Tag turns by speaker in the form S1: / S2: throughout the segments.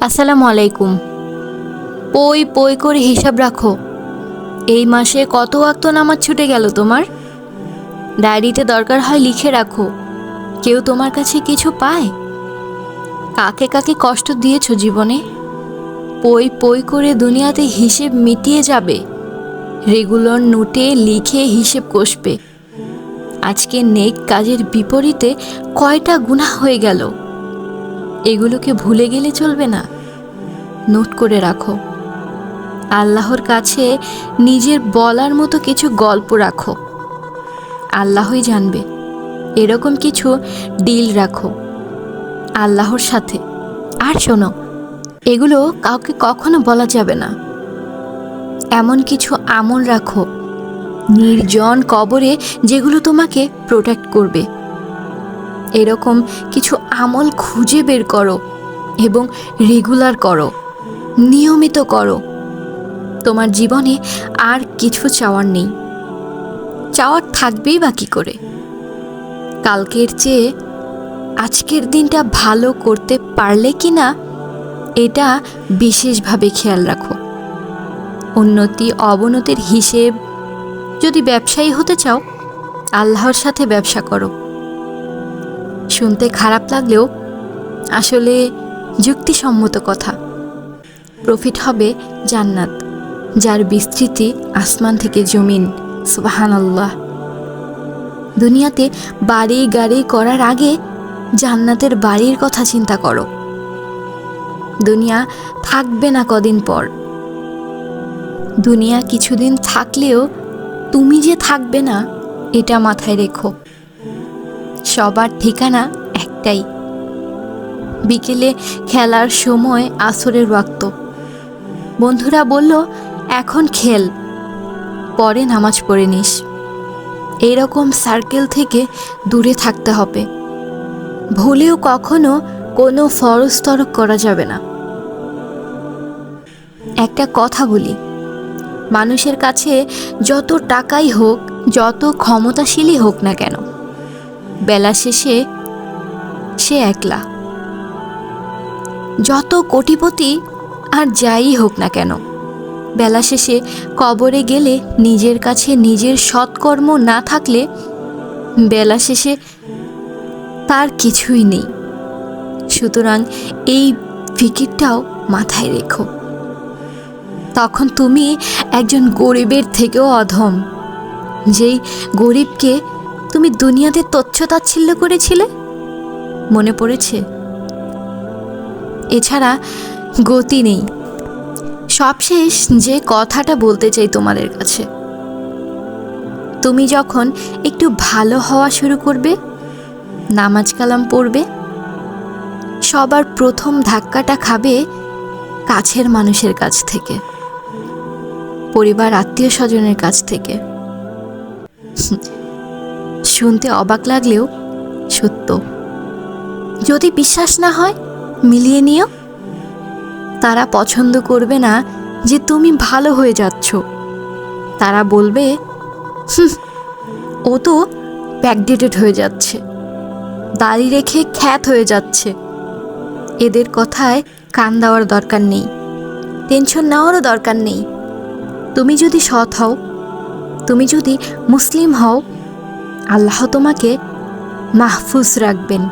S1: আসসালামু আলাইকুম। পই পই করে হিসাব রাখো। এই মাসে কত ওয়াক্ত নামাজ ছুটে গেল তোমার? ডায়েরিতে দরকার হয় লিখে রাখো। কেউ তোমার কাছে কিছু পায়? কাকে কাকে কষ্ট দিয়েছ জীবনে? পই পই করে দুনিয়াতে হিসেব মিটিয়ে যাবে। রেগুলার নোটে লিখে হিসেব কষবে। আজকে নেক কাজের বিপরীতে কয়টা গুণা হয়ে গেল? এগুলোকে ভুলে গেলে চলবে না। নোট করে রাখো। আল্লাহর কাছে নিজের বলার মতো কিছু গল্প রাখো। আল্লাহই জানবে। এরকম কিছু ডিল রাখো। আল্লাহর সাথে। আর শোনো, এগুলো কাউকে কখনো বলা যাবে না। এমন কিছু আমল রাখো। নির্জন কবরে যেগুলো তোমাকে প্রোটেক্ট করবে। এরকম কিছু আমল খুঁজে বের করো এবং রেগুলার করো, নিয়মিত করো। তোমার জীবনে আর কিছু চাওয়ার নেই। চাওয়ার থাকবেই বা কী করে? কালকের চেয়ে আজকের দিনটা ভালো করতে পারলে কি না, এটা বিশেষভাবে খেয়াল রাখো। উন্নতি, অবনতির হিসেব যদি ব্যবসায়ী হতে চাও, আল্লাহর সাথে ব্যবসা করো। শুনতে খারাপ লাগলেও আসলে যুক্তিসম্মত কথা। প্রফিট হবে জান্নাত, যার বিস্তৃতি আসমান থেকে জমিন সুবাহান আল্লাহ দুনিয়াতে বাড়ি গাড়ি করার আগে জান্নাতের বাড়ির কথা চিন্তা করো। দুনিয়া থাকবে না কদিন পর। দুনিয়া কিছুদিন থাকলেও তুমি যে থাকবে না, এটা মাথায় রেখো। সবার ঠিকানা একটাই। বিকেলে খেলার সময় আসরের ওয়াক্ত বন্ধুরা বলল, এখন খেল, পরে নামাজ পড়ে নিস। এইরকম সার্কেল থেকে দূরে থাকতে হবে। ভুলেও কখনো কোনো ফরজ করা যাবে না। একটা কথা বলি, মানুষের কাছে যত টাকাই হোক, যত ক্ষমতাশীলই হোক না কেন বেলা শেষে সে একলা। যত কোটিপতি আর যাই হোক না কেন, বেলা শেষে কবরে গেলে নিজের কাছে নিজের সৎকর্ম না থাকলে বেলা শেষে তার কিছুই নেই। সুতরাং এই ফিকিরটাও মাথায় রেখো। তখন তুমি একজন গরিবের থেকেও অধম, যেই গরিবকে তুমি দুনিয়াতে তচ্ছতাচ্ছিল্য করেছিলে? মনে পড়েছে। এছাড়া গতি নেই। সবশেষ যে কথাটা বলতে চাই তোমাদের কাছে। তুমি যখন একটু ভালো হওয়া শুরু করবে, নামাজ কালাম পড়বে, সবার প্রথম ধাক্কাটা খাবে কাছের মানুষের কাছ থেকে, পরিবার আত্মীয় স্বজনের কাছ থেকে। শুনতে অবাক লাগলেও সত্য। যদি বিশ্বাস না হয় মিলিয়ে নিও। তারা পছন্দ করবে না যে তুমি ভালো হয়ে যাচ্ছ। তারা বলবে "হুঁ, ও তো ব্যাকডেটেড হয়ে যাচ্ছে। দাড়ি রেখে খ্যাত হয়ে যাচ্ছে। এদের কথায় কান দেওয়ার দরকার নেই। টেনশন নেওয়ারও দরকার নেই। তুমি যদি সৎ হও তুমি যদি মুসলিম হও আল্লাহ তোমাকে মাহফুজ রাখবেন।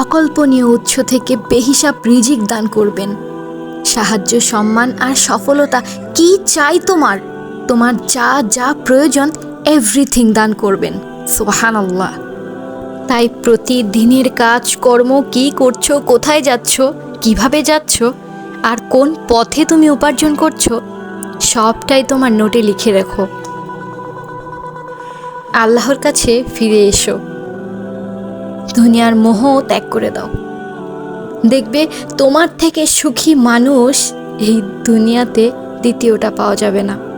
S1: অকল্পনীয় উৎস থেকে বেহিসাব রিজিক দান করবেন। সাহায্য, সম্মান আর সফলতা কি চাই তোমার? তোমার যা যা প্রয়োজন এভরিথিং দান করবেন। সুবাহান আল্লাহ তাই প্রতিদিনের কাজ, কর্ম কি করছ, কোথায় যাচ্ছ, কীভাবে যাচ্ছ, আর কোন পথে তুমি উপার্জন করছ, সবটাই তোমার নোটে লিখে রাখো। আল্লাহর কাছে ফিরে এসো। দুনিয়ার মোহ ত্যাগ করে দাও। দেখবে তোমার থেকে সুখী মানুষ এই দুনিয়াতে দ্বিতীয়টা পাওয়া যাবে না।